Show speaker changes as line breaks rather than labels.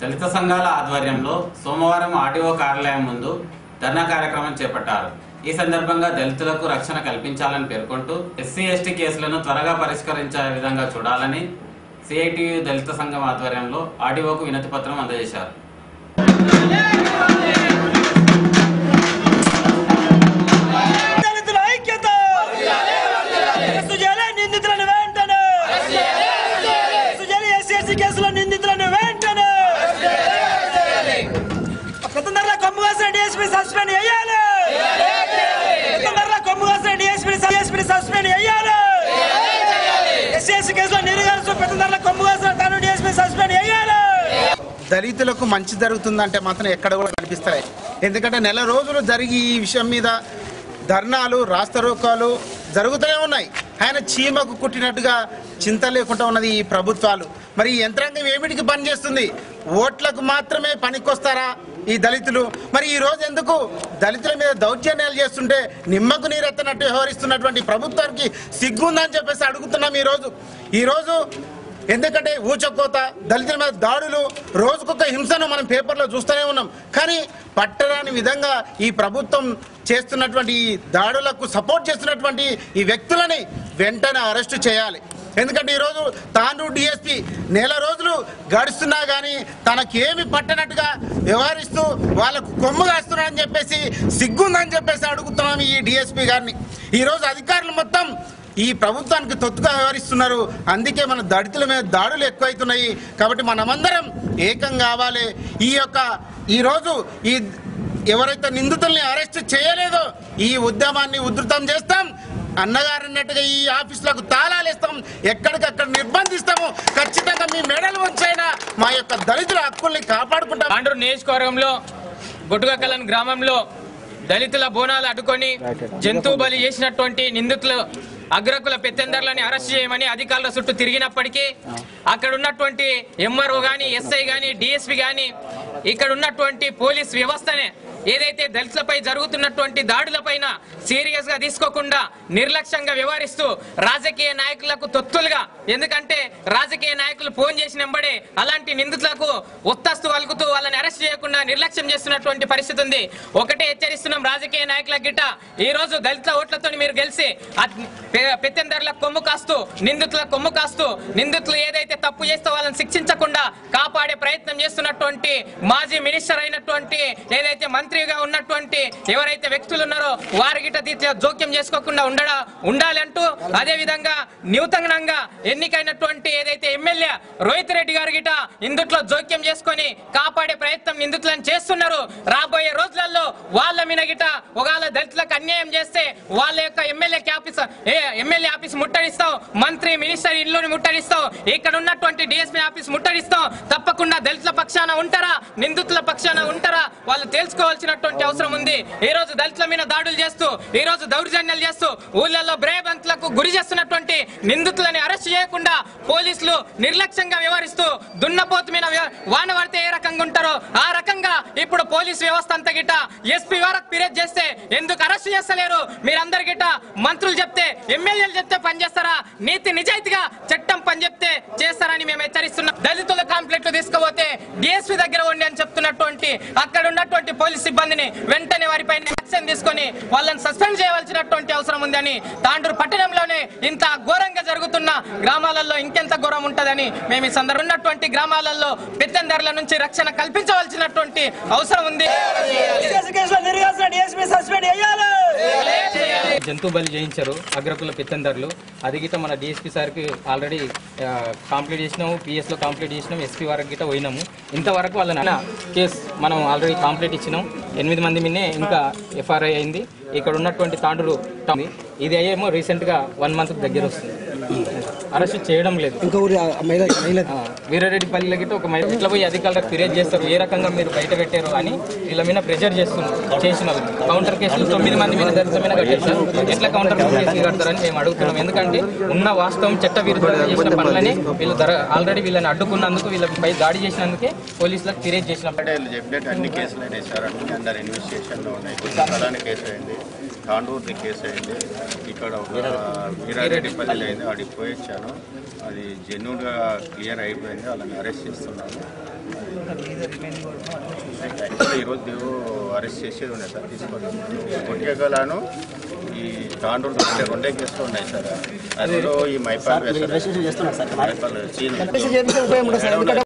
దళిత సంఘాల ఆధ్వర్యంలో సోమవారం ఆర్డీఓ కార్యాలయం ముందు ధర్నా కార్యక్రమం చేపట్టారు. ఈ సందర్భంగా దళితులకు రక్షణ కల్పించాలని పేర్కొంటూ ఎస్సీ ఎస్టీ కేసులను త్వరగా పరిష్కరించే విధంగా చూడాలని సిఐటియు దళిత సంఘం ఆధ్వర్యంలో ఆర్డీఓకు వినతి పత్రం అందజేశారు.
డిఎస్పీ సస్పెండ్ చేయాలి ఎస్సీ కేసులో నిరుగారు పెద్దందర్ల కొమ్ము కాసిన తను డిఎస్పీ సస్పెండ్ చేయాలి
దళితులకు మంచి జరుగుతుందంటే మాత్రం ఎక్కడ కూడా కనిపిస్తాయి. ఎందుకంటే నెల రోజులు జరిగి ఈ విషయం మీద ధర్నాలు రాస్తారోకాలు జరుగుతూనే ఉన్నాయి. ఆయన చీమకు కుట్టినట్టుగా చింత లేకుండా ఉన్నది ఈ ప్రభుత్వాలు. మరి ఈ యంత్రాంగం ఏమిటికి పనిచేస్తుంది? ఓట్లకు మాత్రమే పనికొస్తారా? ఈ దళితులు. మరి ఈ రోజు ఎందుకు దళితుల మీద దౌర్జన్యాలు చేస్తుంటే నిమ్మకు నీరెత్తనట్టు వ్యవహరిస్తున్నటువంటి ప్రభుత్వానికి సిగ్గుందని చెప్పేసి అడుగుతున్నాం ఈ రోజు. ఎందుకంటే ఊచకోత దళితుల మీద దాడులు రోజుకొక హింసను మనం పేపర్లో చూస్తూనే ఉన్నాం. కానీ పట్టరాని విధంగా ఈ ప్రభుత్వం చేస్తున్నటువంటి ఈ దాడులకు సపోర్ట్ చేస్తున్నటువంటి ఈ వ్యక్తులని వెంటనే అరెస్టు చేయాలి. ఎందుకంటే ఈరోజు తాను డిఎస్పీ నెల రోజు రోజులు గడుస్తున్నా కానీ తనకేమి పట్టనట్టుగా వ్యవహరిస్తూ వాళ్ళకు కొమ్ము కాస్తున్నాడని చెప్పేసి సిగ్గుందని చెప్పేసి అడుగుతున్నాం ఈ డిఎస్పి గారిని. ఈరోజు అధికారులు మొత్తం ఈ ప్రభుత్వానికి తొత్తుగా వ్యవహరిస్తున్నారు. అందుకే మన దళితుల మీద దాడులు ఎక్కువైతున్నాయి. కాబట్టి మనమందరం ఏకం కావాలి. ఈ యొక్క ఈరోజు ఈ ఎవరైతే నిందితుల్ని అరెస్ట్ చేయలేదో ఈ ఉద్యమాన్ని ఉధృతం చేస్తాం. అన్నగారు అన్నట్టుగా ఈ ఆఫీసులకు తాళాలు ఇస్తాం ఎక్కడికక్కడ నిర్బంధిస్తాము. ఖచ్చితంగా మీ మెడలు వంచైనా మా యొక్క దళితుల హక్కుల్ని కాపాడుకుంటాం.
అండ్రు నియోజకవర్గంలో బొట్టుగక్కలన్ గ్రామంలో దళితుల బోనాలు అడ్డుకొని జంతువు బలి చేసినటువంటి నిందితులు అగ్రకుల పెత్తందర్లని అరెస్ట్ చేయమని అధికారుల చుట్టూ తిరిగినప్పటికీ అక్కడ ఉన్నటువంటి ఎంఆర్ఓ గాని ఎస్ఐ గాని డిఎస్పి గాని ఇక్కడ ఉన్నటువంటి పోలీస్ వ్యవస్థనే ఏదైతే దళితులపై జరుగుతున్నటువంటి దాడులపైన సీరియస్గా తీసుకోకుండా నిర్లక్ష్యంగా వ్యవహరిస్తూ రాజకీయ నాయకులకు తొత్తులుగా ఎందుకంటే రాజకీయ నాయకులు ఫోన్ చేసిన వెంబడే అలాంటి నిందితులకు ఒత్తస్తు వలుకుతూ వాళ్ళని అరెస్ట్ చేయకుండా నిర్లక్ష్యం చేస్తున్నటువంటి పరిస్థితి ఉంది. ఒకటే హెచ్చరిస్తున్నాం రాజకీయ నాయకుల గిట్ట ఈ రోజు దళితుల ఓట్లతో మీరు గెలిచి పెత్తందరుల కొమ్ము కాస్తూ నిందితుల కొమ్ము కాస్తూ నిందితులు ఏదైతే తప్పు చేస్తే వాళ్ళని శిక్షించకుండా కాపాడే ప్రయత్నం చేస్తున్నటువంటి మాజీ మినిస్టర్ అయినటువంటి ఏదైతే మంత్రిగా ఉన్నటువంటి ఎవరైతే వ్యక్తులు ఉన్నారో వారి గిట్ట జోక్యం చేసుకోకుండా ఉండడా ఉండాలంటూ అదే విధంగా నూతనంగా ఎన్నికైనటువంటి ఏదైతే ఎమ్మెల్యే రోహిత్ రెడ్డి గారి గిట ఇందుట్లో జోక్యం చేసుకొని కాపాడే ప్రయత్నం నిందితులను చేస్తున్నారు. రాబోయే రోజులలో వాళ్ళ మీద గిట ఒకవేళ దళితులకు అన్యాయం చేస్తే వాళ్ళ యొక్క ఎమ్మెల్యే ఆఫీస్ ఏ ఎమ్మెల్యే ఆఫీస్ ముట్టడిస్తాం మంత్రి మినిస్టర్ ఇల్లుని ముట్టడిస్తాం ఇక్కడ ఉన్నటువంటి డిఎస్పీ ఆఫీస్ ముట్టడిస్తాం తప్పకుండా దళితుల పక్షాన ఉంటారా నిందితుల పక్షాన ఉంటారా వాళ్ళు తెలుసుకోవాల్సి చేయాల్సినటువంటి అవసరం ఉంది. ఈ రోజు దళితుల మీద దాడులు చేస్తూ ఈ రోజు దౌర్జన్యాలు చేస్తూ ఊళ్ళల్లో బ్రేబంతులకు గురి చేస్తున్నటువంటి నిందితులని అరెస్ట్ చేయకుండా పోలీసులు నిర్లక్ష్యంగా వ్యవహరిస్తూ దున్నపోతు మీద వాన పడితే ఏ రకంగా ఉంటారో ఆ రకంగా ఇప్పుడు పోలీస్ వ్యవస్థ అంతా గిట్ట ఎస్పీ వరకు ఫిర్యాదు చేస్తే ఎందుకు అరెస్ట్ చేస్తలేరు? మీరందరి గిట్ట మంత్రులు చెప్తే ఎమ్మెల్యేలు చెప్తే పనిచేస్తారా నీతి నిజాయితీగా చట్టం పని చెప్తే చేస్తారని మేము హెచ్చరిస్తున్నాం. దళితుల కాంప్లైంట్లు తీసుకుపోతే డిఎస్పీ దగ్గర ఉండి అని చెప్తున్నటువంటి అక్కడ ఉన్నటువంటి పోలీస్ సిబ్బందిని వెంటనే వారిపై యాక్షన్ తీసుకొని వాళ్ళని సస్పెండ్ చేయవలసినటువంటి అవసరం ఉందని తాండూరు పట్టణంలోనే ఇంత ఘోరంగా జరుగుతున్న గ్రామాలలో ఇంకెంత ఘోరం ఉంటుందని మేము ఈ సందర్భం ఉన్నటువంటి గ్రామాలలో పెత్తందారుల నుంచి రక్షణ కల్పించవలసినటువంటి అవసరం ఉంది.
సస్పెండ్ చేయాలి.
జంతు బలి చేయించారు అగ్రకుల పెత్తందర్లు. అది గిట్ట మన డిఎస్పీ సార్కి ఆల్రెడీ కంప్లీట్ చేసినాము పిఎస్లో కంప్లీట్ చేసినాం ఎస్పీ వరకు గిట్ట పోయినాము. ఇంతవరకు వాళ్ళ కేసు మనం ఆల్రెడీ కంప్లీట్ ఇచ్చినాం. ఎనిమిది మంది మిన్నే ఇంకా ఎఫ్ఆర్ఐ అయింది. ఇక్కడ ఉన్నటువంటి తాండూరు ఇది అయ్యేమో రీసెంట్గా వన్ మంత్ దగ్గర వస్తుంది. అరెస్ట్ చేయడం లేదు.
ఇంకా
వీరారెడ్డి పల్లిలో గిట్ట ఒక మహిళ ఇట్లా పోయి అధికారులకు ఫిర్యాదు చేస్తారు. ఏ రకంగా మీరు బయట పెట్టారు అని వీళ్ళ మీద ప్రెజర్ చేస్తున్నారు చేసిన కౌంటర్ కేసులు తొమ్మిది మంది మీద మీద కట్టేశారు. ఎట్లా కౌంటర్ కేసులు కడతారని మేము అడుగుతున్నాం. ఎందుకంటే ఉన్న వాస్తవం చట్ట విరుద్ధంగా చేసిన పనులని వీళ్ళు ఆల్రెడీ వీళ్ళని అడ్డుకున్నందుకు వీళ్ళపై దాడి చేసినందుకే పోలీసులకు ఫిర్యాదు చేసిన.
చెప్పినట్టు అన్ని కేసులు అన్ని ఇన్వెస్టిగేషన్లో ఉన్నాయి. కేసు అయింది. తాండూరుది కేసు అయింది.
ఇక్కడ ఒక వీరారెడ్డిపల్లి అయింది అడిగి పోయి వచ్చాను అది జెన్యున్గా క్లియర్ అయిపోయింది వాళ్ళని అరెస్ట్ చేస్తున్నాను. యాక్చువల్లీ ఈరోజు అరెస్ట్ చేసేది ఉన్నాయి సార్ తీసుకోండి కొట్టేగలను ఈ తాండూరు రెండే రెండే కేసులు ఉన్నాయి సార్. అందులో ఈ మైపాల్ మైపాల్ చీన